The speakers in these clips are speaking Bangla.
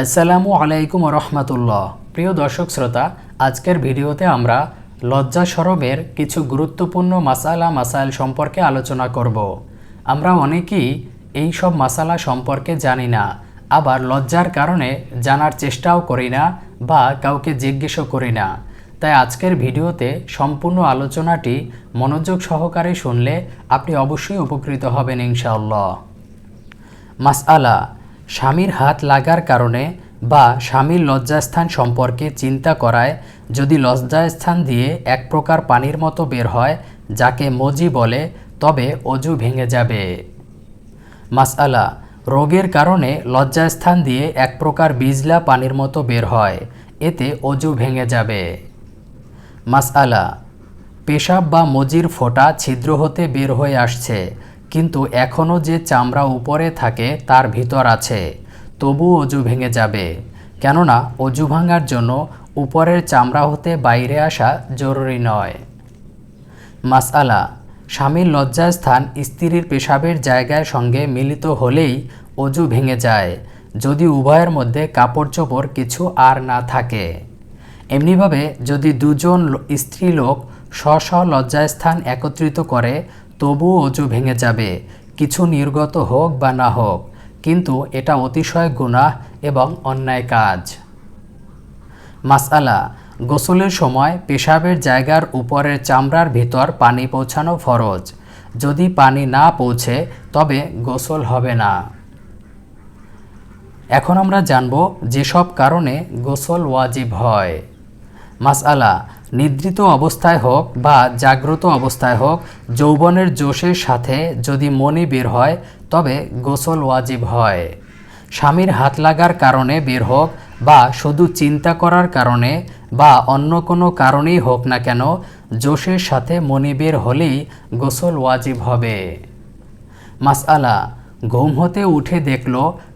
আসসালামু আলাইকুম রহমতুল্লাহ। প্রিয় দর্শক শ্রোতা, আজকের ভিডিওতে আমরা লজ্জা সরবের কিছু গুরুত্বপূর্ণ মাসালা মাসাইল সম্পর্কে আলোচনা করব। আমরা অনেকেই এই সব মাসালা সম্পর্কে জানি না, আবার লজ্জার কারণে জানার চেষ্টাও করি না বা কাউকে জিজ্ঞেসও করি না। তাই আজকের ভিডিওতে সম্পূর্ণ আলোচনাটি মনোযোগ সহকারে শুনলে আপনি অবশ্যই উপকৃত হবেন ইনশাআল্লাহ। মাসআলা স্বামীর হাত লাগার কারণে বা স্বামীর লজ্জাস্থান সম্পর্কে চিন্তা করায় যদি লজ্জাস্থান দিয়ে এক প্রকার পানির মতো বের হয়, যাকে মজি বলে, তবে অজু ভেঙে যাবে। মাসআলা, রোগের কারণে লজ্জাস্থান দিয়ে এক প্রকার বিজলা পানির মতো বের হয়, এতে অজু ভেঙে যাবে। মাসআলা, পেশাব বা মজির ফোঁটা ছিদ্র হতে বের হয়ে আসছে কিন্তু এখনও যে চামড়া উপরে থাকে, তার ভিতর আছে। তবু অজু ভেঙে যাবে। কেননা, অজু ভাঙার জন্য উপরের চামড়া হতে বাইরে আসা জরুরি নয়। মাসআলা, স্বামীর লজ্জাস্থান স্ত্রীর পেশাবের জায়গায় সঙ্গে মিলিত হলেই অজু ভেঙে যায়, যদি উভয়ের মধ্যে কাপড় চোপড় কিছু আর না থাকে। এমনিভাবে যদি দুজন স্ত্রীলোক স্ব স্ব লজ্জাস্থান একত্রিত করে তবুও অজু ভেঙে যাবে। কিছু নির্গত হোক বা না হোক, কিন্তু এটা অতিশয় গুনাহ এবং অন্যায় কাজ। মাসআলা, গোসলের সময় পেশাবের জায়গার উপরের চামড়ার ভিতর পানি পৌঁছানো ফরজ। যদি পানি না পৌঁছে, তবে গোসল হবে না। এখন আমরা জানব যেসব কারণে গোসল ওয়াজিব হয়। মাসআলা নিদ্রিত অবস্থায় হোক বা জাগ্রত অবস্থায় হোক, যৌবনের জোশের সাথে যদি মনি বের হয়, তবে গোসল ওয়াজিব হয়। স্বামীর হাত লাগার কারণে বের হোক বা শুধু চিন্তা করার কারণে বা অন্য কোনো কারণেই হোক না কেন, জোশের সাথে মনি বের হলেই গোসল ওয়াজিব হবে। মাসআলা, ঘুম হতে উঠে দেখল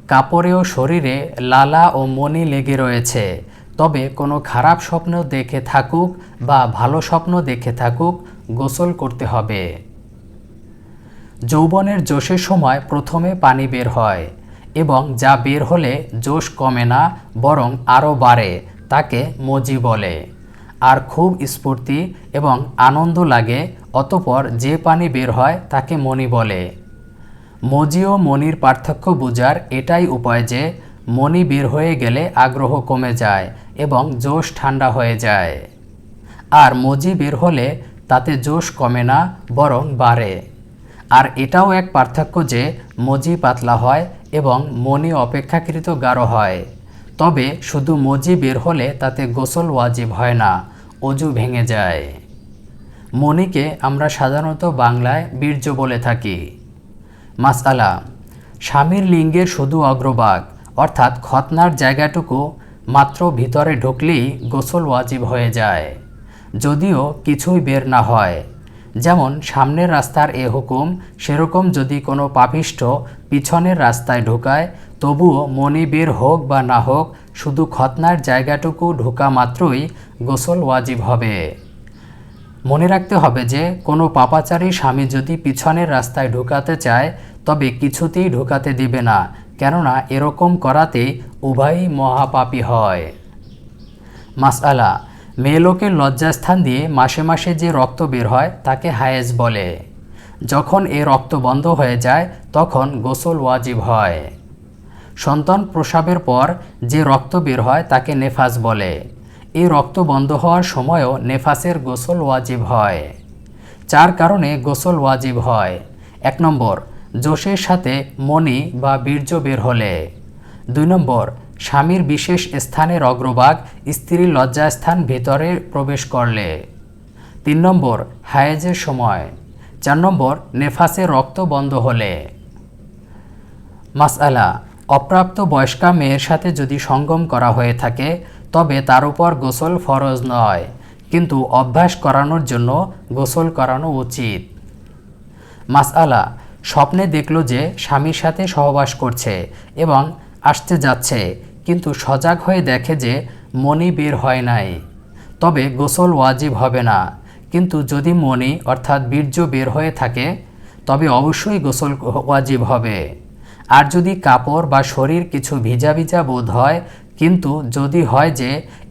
কাপড়ে ও শরীরে লালা ও মনি লেগে রয়েছে। তবে কোনো খারাপ স্বপ্ন দেখে থাকুক বা ভালো স্বপ্ন দেখে থাকুক, গোসল করতে হবে। যৌবনের জোশের সময় প্রথমে পানি বের হয় এবং যা বের হলে জোশ কমে না, বরং আরও বাড়ে, তাকে মজি বলে। আর খুব স্ফূর্তি এবং আনন্দ লাগে, অতপর যে পানি বের হয় তাকে মনি বলে। মজি ও মনির পার্থক্য বোঝার এটাই উপায় যে মনি বের হয়ে গেলে আগ্রহ কমে যায় এবং জোশ ঠান্ডা হয়ে যায়। আর মজি বের হলে তাতে জোশ কমে না, বরং বাড়ে। আর এটাও এক পার্থক্য যে, মজি পাতলা হয় এবং মনি অপেক্ষাকৃত গাঢ় হয়। তবে শুধু মজি বের হলে তাতে গোসল ওয়াজিব হয় না, অজু ভেঙে যায়। মনিকে আমরা সাধারণত বাংলায় বীর্য বলে থাকি। মাসআলা, স্বামীর লিঙ্গের শুধু অগ্রভাগ অর্থাৎ খতনার জায়গাটুকু মাত্র ভিতরে ঢুকলেই গোসল ওয়াজিব হয়ে যায়। যদিও কিছুই বের না হয়। যেমন সামনের রাস্তার এ হুকুম, সেরকম যদি কোনো পাপিষ্ঠ পিছনের রাস্তায় ঢোকায়, তবুও মনি বের হোক বা না হোক, শুধু খতনার জায়গাটুকু ঢোকা মাত্রই গোসল ওয়াজিব হবে। মনে রাখতে হবে যে, কোনো পাপাচারী স্বামী যদি পিছনের রাস্তায় ঢুকাতে চায়, তবে কিছুতেই ঢুকাতে দিবে না। কেননা এরকম করাতে উভয়ই মহাপাপী হয়। মাসআলা, মেয়ে লোকের লজ্জাস্থান দিয়ে মাসে মাসে যে রক্ত বের হয়, তাকে হায়েজ বলে। যখন এ রক্ত বন্ধ হয়ে যায়, তখন গোসল ওয়াজিব হয়। সন্তান প্রসাবের পর যে রক্ত বের হয়, তাকে নেফাস বলে। এই রক্ত বন্ধ হওয়ার সময়ও নেফাসের গোসল ওয়াজিব হয়। চার কারণে গোসল ওয়াজিব হয়। এক নম্বর জোশের সাথে মনি বা বীর্য বের হলে। দুই নম্বর, স্বামীর বিশেষ স্থানের অগ্রভাগ স্ত্রীর লজ্জাস্থান ভিতরে প্রবেশ করলে। তিন নম্বর, হায়েজের সময়। চার নম্বর, নেফাসে রক্ত বন্ধ হলে। মাসআলা, অপ্রাপ্ত বয়স্কা মেয়ের সাথে যদি সঙ্গম করা হয়ে থাকে, তবে তার উপর গোসল ফরজ নয়, কিন্তু অভ্যাস করানোর জন্য গোসল করানো উচিত। মাসআলা স্বপ্নে দেখল যে স্বামীর সাথে সহবাস করছে এবং আসতে যাচ্ছে, কিন্তু সজাগ হয়ে দেখে যে মনি বের হয় নাই। তবে গোসল ওয়াজিব হবে না। কিন্তু যদি মনি অর্থাৎ বীর্য বের হয়ে থাকে, তবে অবশ্যই গোসল ওয়াজিব হবে। আর যদি কাপড় বা শরীর কিছু ভিজা ভিজা বোধ হয়, কিন্তু যদি হয় যে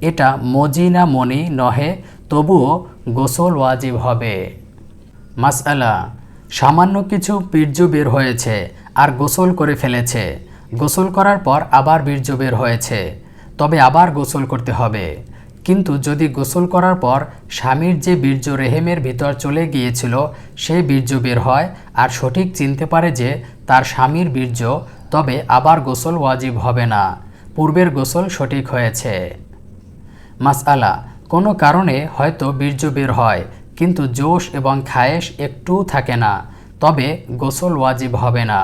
এটা মজি না মনি নহে, তবুও গোসল ওয়াজিব হবে। মাসআলা সামান্য কিছু বীর্য বের হয়েছে আর গোসল করে ফেলেছে। গোসল করার পর আবার বীর্য বের হয়েছে। তবে আবার গোসল করতে হবে। কিন্তু যদি গোসল করার পর স্বামীর যে বীর্য রেহেমের ভিতর চলে গিয়েছিল সেই বীর্য বের হয় আর সঠিক চিনতে পারে যে তার স্বামীর বীর্য, তবে আবার গোসল ওয়াজিব হবে না। পূর্বের গোসল সঠিক হয়েছে। মাসআলা, কোনো কারণে হয়তো বীর্য বের হয় কিন্তু জোশ এবং খায়েশ একটুও থাকে না, তবে গোসল ওয়াজিব হবে না,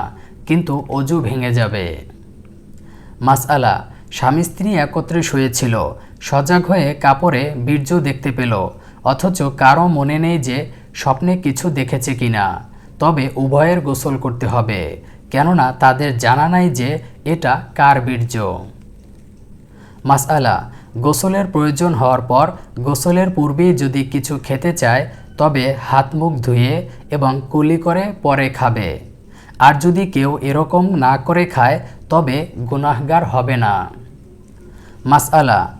কিন্তু অজু ভেঙে যাবে। মাসআলা, স্বামী স্ত্রী একত্রে শুয়েছিল, সজাগ হয়ে কাপড়ে বীর্য দেখতে পেল, অথচ কারও মনে নেই যে স্বপ্নে কিছু দেখেছে কিনা। তবে উভয়ের গোসল করতে হবে, কেননা তাদের জানা নাই যে এটা কার বীর্য। মাসআলা গোসলের প্রয়োজন হওয়ার পর গোসলের পূর্বেই যদি কিছু খেতে চায়, তবে হাত মুখ ধুয়ে এবং কুলি করে পরে খাবে। আর যদি কেউ এরকম না করে খায়, তবে গুনাহগার হবে না। মাসআলা,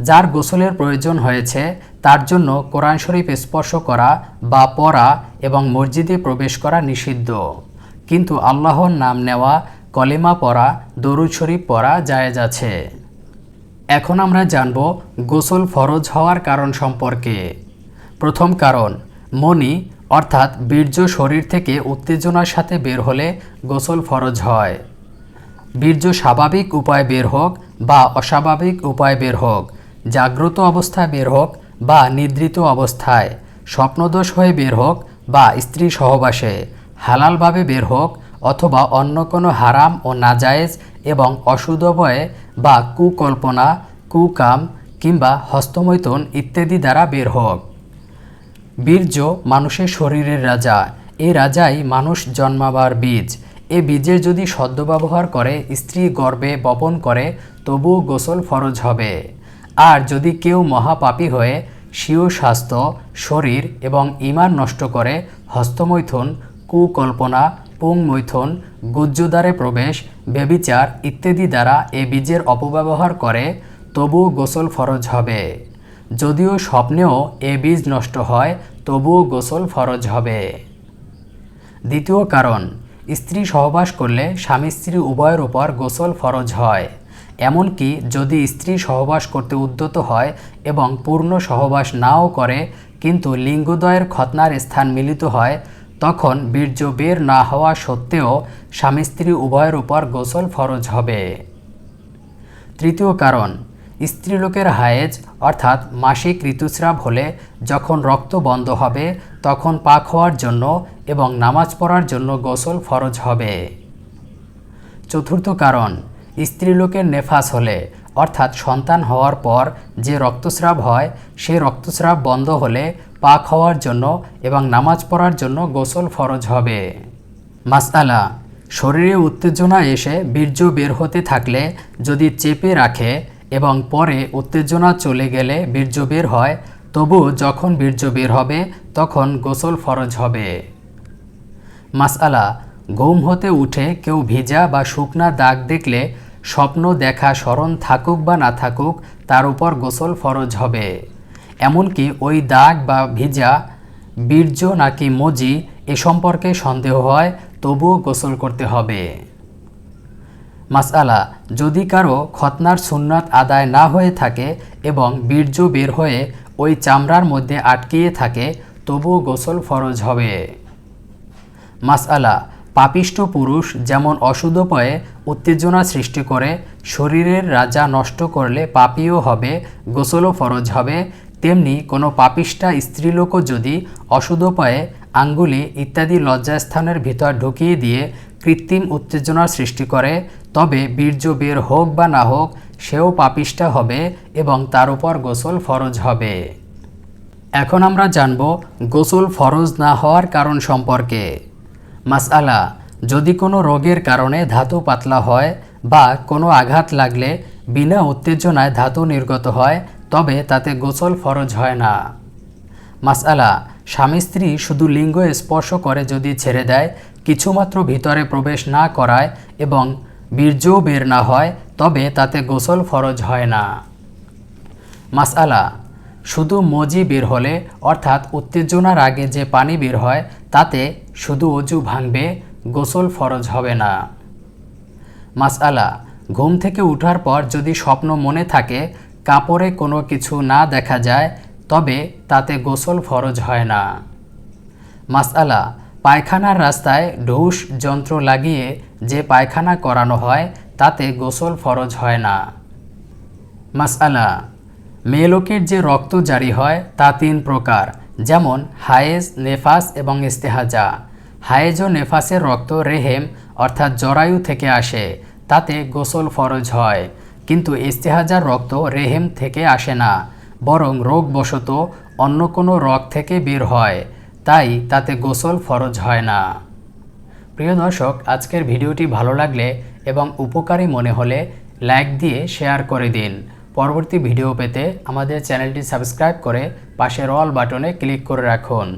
যার গোসলের প্রয়োজন হয়েছে, তার জন্য কোরআন শরীফ স্পর্শ করা বা পড়া এবং মসজিদে প্রবেশ করা নিষিদ্ধ। কিন্তু আল্লাহর নাম নেওয়া, কলেমা পড়া, দরুদ শরীফ পড়া জায়েজ আছে। এখন আমরা জানব গোসল ফরজ হওয়ার কারণ সম্পর্কে। প্রথম কারণ মনি অর্থাৎ বীর্য শরীর থেকে উত্তেজনার সাথে বের হলে গোসল ফরজ হয়। বীর্য স্বাভাবিক উপায় বের হোক বা অস্বাভাবিক উপায় বের হোক, জাগ্রত অবস্থায় বের হোক বা নিদ্রিত অবস্থায়, স্বপ্নদোষ হয়ে বের হোক বা স্ত্রী সহবাসে, হালালভাবে বের হোক অথবা অন্য কোনো হারাম ও নাজায়েজ এবং অশুদ্ধবয়ে বা কুকল্পনা, কুকাম কিংবা হস্তমৈথুন ইত্যাদি দ্বারা বের হোক বীর্য মানুষের শরীরের রাজা। এ রাজাই মানুষ জন্মাবার বীজ। এ বীজের যদি সদ্ব্যবহার করে, স্ত্রী গর্ভে বপন করে, তবুও গোসল ফরজ হবে। আর যদি কেউ মহাপাপী হয়ে স্বীয় স্বাস্থ্য, শরীর এবং ইমান নষ্ট করে, হস্তমৈথুন, কুকল্পনা পুংমৈথুন, গুজ্জুদ্বারে প্রবেশ বেবিচার ইত্যাদি দ্বারা এ বীজের অপব্যবহার করে, তবুও গোসল ফরজ হবে। যদিও স্বপ্নেও এ বীজ নষ্ট হয়, তবুও গোসল ফরজ হবে। দ্বিতীয় কারণ, স্ত্রী সহবাস করলে স্বামী স্ত্রী উভয়ের উপর গোসল ফরজ হয়। এমনকি যদি স্ত্রী সহবাস করতে উদ্যত হয় এবং পূর্ণ সহবাস নাও করে, কিন্তু লিঙ্গোদয়ের খতনার স্থান মিলিত হয় তখন বীর্য বের না হওয়া সত্ত্বেও স্বামী স্ত্রী উভয়ের উপর গোসল ফরজ হবে। তৃতীয় কারণ, স্ত্রীলোকের হায়েজ, অর্থাৎ মাসিক ঋতুস্রাব হলে যখন রক্ত বন্ধ হবে, তখন পাক হওয়ার জন্য এবং নামাজ পড়ার জন্য গোসল ফরজ হবে। চতুর্থ কারণ, স্ত্রীলোকের নেফাস হলে, অর্থাৎ সন্তান হওয়ার পর যে রক্তস্রাব হয়, সে রক্তস্রাব বন্ধ হলে পাক হওয়ার জন্য এবং নামাজ পড়ার জন্য গোসল ফরজ হবে। মাসআলা, শরীরে উত্তেজনা এসে বীর্য বের হতে থাকলে যদি চেপে রাখে এবং পরে উত্তেজনা চলে গেলে বীর্য বের হয়, তবু যখন বীর্য বের হবে তখন গোসল ফরজ হবে। মাসআলা, ঘুম হতে উঠে কেউ ভিজা বা শুকনা দাগ দেখলে স্বপ্ন দেখা স্মরণ থাকুক বা না থাকুক তার উপর গোসল ফরজ হবে। এমনকি ওই দাগ বা ভিজা বীর্য নাকি মজি এ সম্পর্কে সন্দেহ হয়, তবুও গোসল করতে হবে। মাসআলা, যদি কারও খতনার সুন্নাত আদায় না হয়ে থাকে এবং বীর্য বের হয়ে ওই চামড়ার মধ্যে আটকিয়ে থাকে, তবুও গোসল ফরজ হবে। মাসআলা পাপিষ্ট পুরুষ যেমন অশুদ্ধপয়ে উত্তেজনা সৃষ্টি করে, শরীরের রাজা নষ্ট করলে পাপীও হবে, গোসলও ফরজ হবে তেমনি কোনো পাপিষ্টা স্ত্রীলোকও যদি অশুদ্ধপয়ে আঙ্গুলি ইত্যাদি লজ্জাস্থানের ভিতর ঢুকিয়ে দিয়ে কৃত্রিম উত্তেজনার সৃষ্টি করে, তবে বীর্য বের হোক বা না হোক, সেও পাপিষ্টা হবে এবং তার উপর গোসল ফরজ হবে। এখন আমরা জানব গোসল ফরজ না হওয়ার কারণ সম্পর্কে। মাসআলা, যদি কোনো রোগের কারণে ধাতু পাতলা হয় বা কোনো আঘাত লাগলে বিনা উত্তেজনায় ধাতু নির্গত হয় তবে তাতে গোসল ফরজ হয় না। মাসআলা, স্বামী স্ত্রী শুধু লিঙ্গ স্পর্শ করে যদি ছেড়ে দেয়, কিছুমাত্র ভিতরে প্রবেশ না করায় এবং বীর্যও বের না হয়, তবে তাতে গোসল ফরজ হয় না। মাসআলা, শুধু মজি বের হলে, অর্থাৎ উত্তেজনার আগে যে পানি বের হয়, তাতে শুধু অজু ভাঙবে, গোসল ফরজ হবে না। মাসআলা, ঘুম থেকে ওঠার পর যদি স্বপ্ন মনে থাকে কাপড়ে কোনো কিছু না দেখা যায়, তবে তাতে গোসল ফরজ হয় না। মাসআলা, পায়খানার রাস্তায় ঢুস যন্ত্র লাগিয়ে যে পায়খানা করানো হয়, তাতে গোসল ফরজ হয় না। মাসআলা, মেয়েলোকের যে রক্ত জারি হয়, তা তিন প্রকার, যেমন হায়েজ, নেফাস এবং ইস্তেহাজা। হায়েজ ও নেফাসের রক্ত রেহেম, অর্থাৎ জরায়ু থেকে আসে, তাতে গোসল ফরজ হয়। কিন্তু ইস্তেহাজার রক্ত রেহেম থেকে আসে না, বরং রোগবশত অন্য কোনো রগ থেকে বের হয়, তাই তাতে গোসল ফরজ হয় না। প্রিয় দর্শক, আজকের ভিডিওটি ভালো লাগলে এবং উপকারী মনে হলে লাইক দিয়ে শেয়ার করে দিন। পরবর্তী ভিডিও পেতে আমাদের চ্যানেলটি সাবস্ক্রাইব করে পাশের অল বাটনে ক্লিক করে রাখুন।